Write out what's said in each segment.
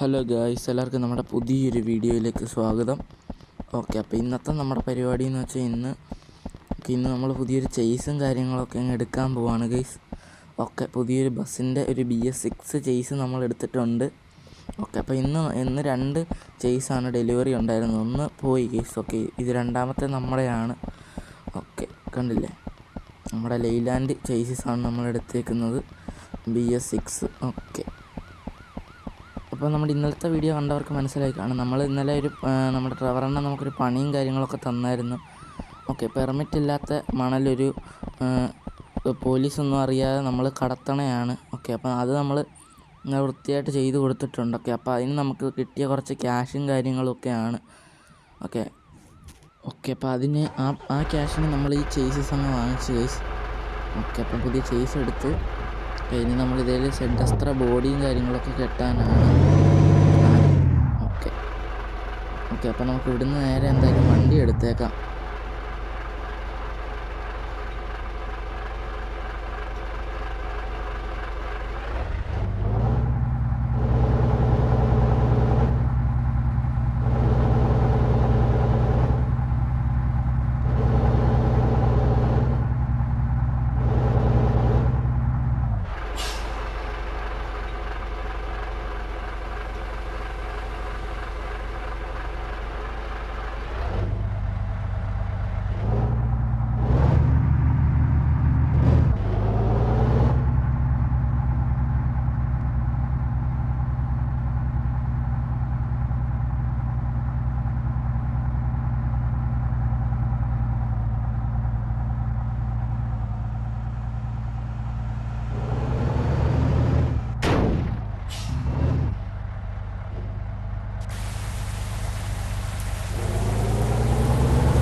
Hello guys എല്ലാവർക്കും നമ്മുടെ പുതിയൊരു വീഡിയോയിലേക്ക് സ്വാഗതം. ഓക്കെ അപ്പോൾ ഇന്നത്തെ നമ്മുടെ പരിപാടി എന്ന് വെച്ചാൽ ഇന്ന് ഇന്ന് നമ്മൾ പുതിയൊരു ചെയ്സും കാര്യങ്ങളൊക്കെ അങ്ങ് എടുക്കാൻ പോവാണ് ഗൈസ് ഓക്കെ പുതിയൊരു ബസ്സിന്റെ ഒരു ബി എസ് സിക്സ് ചെയ്സ് നമ്മൾ എടുത്തിട്ടുണ്ട്. ഓക്കെ അപ്പോൾ ഇന്ന് ഇന്ന് രണ്ട് ചെയ്സാണ് ഡെലിവറി ഉണ്ടായിരുന്നത്. ഒന്ന് പോയി ഗൈസ് ഓക്കെ ഇത് രണ്ടാമത്തെ നമ്മുടെയാണ്. ഓക്കെ കണ്ടില്ലേ? നമ്മുടെ ലെയ്ലാൻഡ് ചെയ്സസാണ് നമ്മൾ എടുത്തേക്കുന്നത് ബി എസ് സിക്സ്. ഓക്കെ. അപ്പോൾ നമ്മുടെ ഇന്നലത്തെ വീഡിയോ കണ്ടവർക്ക് മനസ്സിലായി. കാണും നമ്മൾ ഇന്നലെ ഒരു നമ്മുടെ ഡ്രൈവറിനെ നമുക്കൊരു പണിയും കാര്യങ്ങളൊക്കെ തന്നായിരുന്നു. ഓക്കെ പെർമിറ്റ് ഇല്ലാത്ത മണലൊരു പോലീസൊന്നും അറിയാതെ നമ്മൾ കടത്തണയാണ്. ഓക്കെ അപ്പോൾ അത് നമ്മൾ വൃത്തിയായിട്ട് ചെയ്ത് കൊടുത്തിട്ടുണ്ട്. ഓക്കെ അപ്പോൾ അതിന് നമുക്ക് കിട്ടിയ കുറച്ച് ക്യാഷും കാര്യങ്ങളൊക്കെയാണ്. ഓക്കെ ഓക്കെ അപ്പോൾ അതിന് ആ ആ ക്യാഷിന് നമ്മൾ ഈ ചേസസ് അങ്ങ് വാങ്ങിച്ചു ചേസ് ഓക്കെ അപ്പം പുതിയ ചേസ് എടുത്തു ഇനി നമ്മൾ ഷെഡസ്ത്ര ബോഡിയും കാര്യങ്ങളൊക്കെ കെട്ടാനാണ് ഓക്കെ. ഓക്കെ അപ്പോൾ നമുക്ക് ഇവിടുന്ന് നേരെ എന്തായാലും വണ്ടി എടുത്തേക്കാം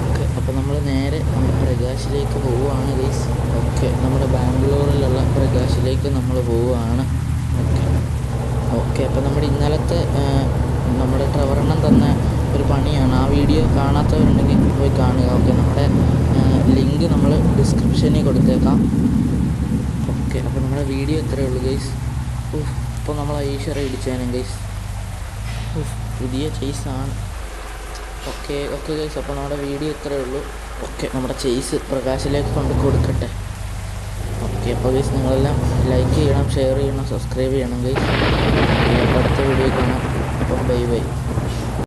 ഓക്കെ അപ്പോൾ നമ്മൾ നേരെ നമ്മുടെ പ്രകാശിലേക്ക് പോവുകയാണ് ഗൈസ്. ഓക്കെ നമ്മുടെ ബാംഗ്ലൂരിലുള്ള പ്രകാശിലേക്ക് നമ്മൾ പോവുകയാണ്. ഓക്കെ. ഓക്കെ അപ്പോൾ നമ്മുടെ ഇന്നലത്തെ നമ്മുടെ ട്രവറെണ്ണം തന്ന ഒരു പണിയാണ്. ആ വീഡിയോ കാണാത്തവരുണ്ടെങ്കിൽ പോയി കാണുക. ഓക്കെ നമ്മുടെ ലിങ്ക് നമ്മൾ ഡിസ്ക്രിപ്ഷനിൽ കൊടുത്തേക്കാം. ഓക്കെ അപ്പോൾ നമ്മുടെ വീഡിയോ ഇത്രയേ ഉള്ളൂ ഗൈസ്. ഇപ്പോൾ നമ്മൾ ഈശ്വര ഇടിച്ചാനും ഗൈസ്. പുതിയ ചേസാണ് ഓക്കെ ഓക്കെ ഗൈസ് അപ്പോൾ നമ്മുടെ വീഡിയോ ഇത്രയേ ഉള്ളൂ. ഓക്കെ നമ്മുടെ ചേസ് പ്രകാശിലേക്ക് കൊണ്ട് കൊടുക്കട്ടെ. ഓക്കെ അപ്പോൾ ഗൈസ് നിങ്ങളെല്ലാം ലൈക്ക് ചെയ്യണം ഷെയർ ചെയ്യണം സബ്സ്ക്രൈബ് ചെയ്യണം ഗൈസ് അടുത്ത വീഡിയോ കാണാം. അപ്പം ബൈ ബൈ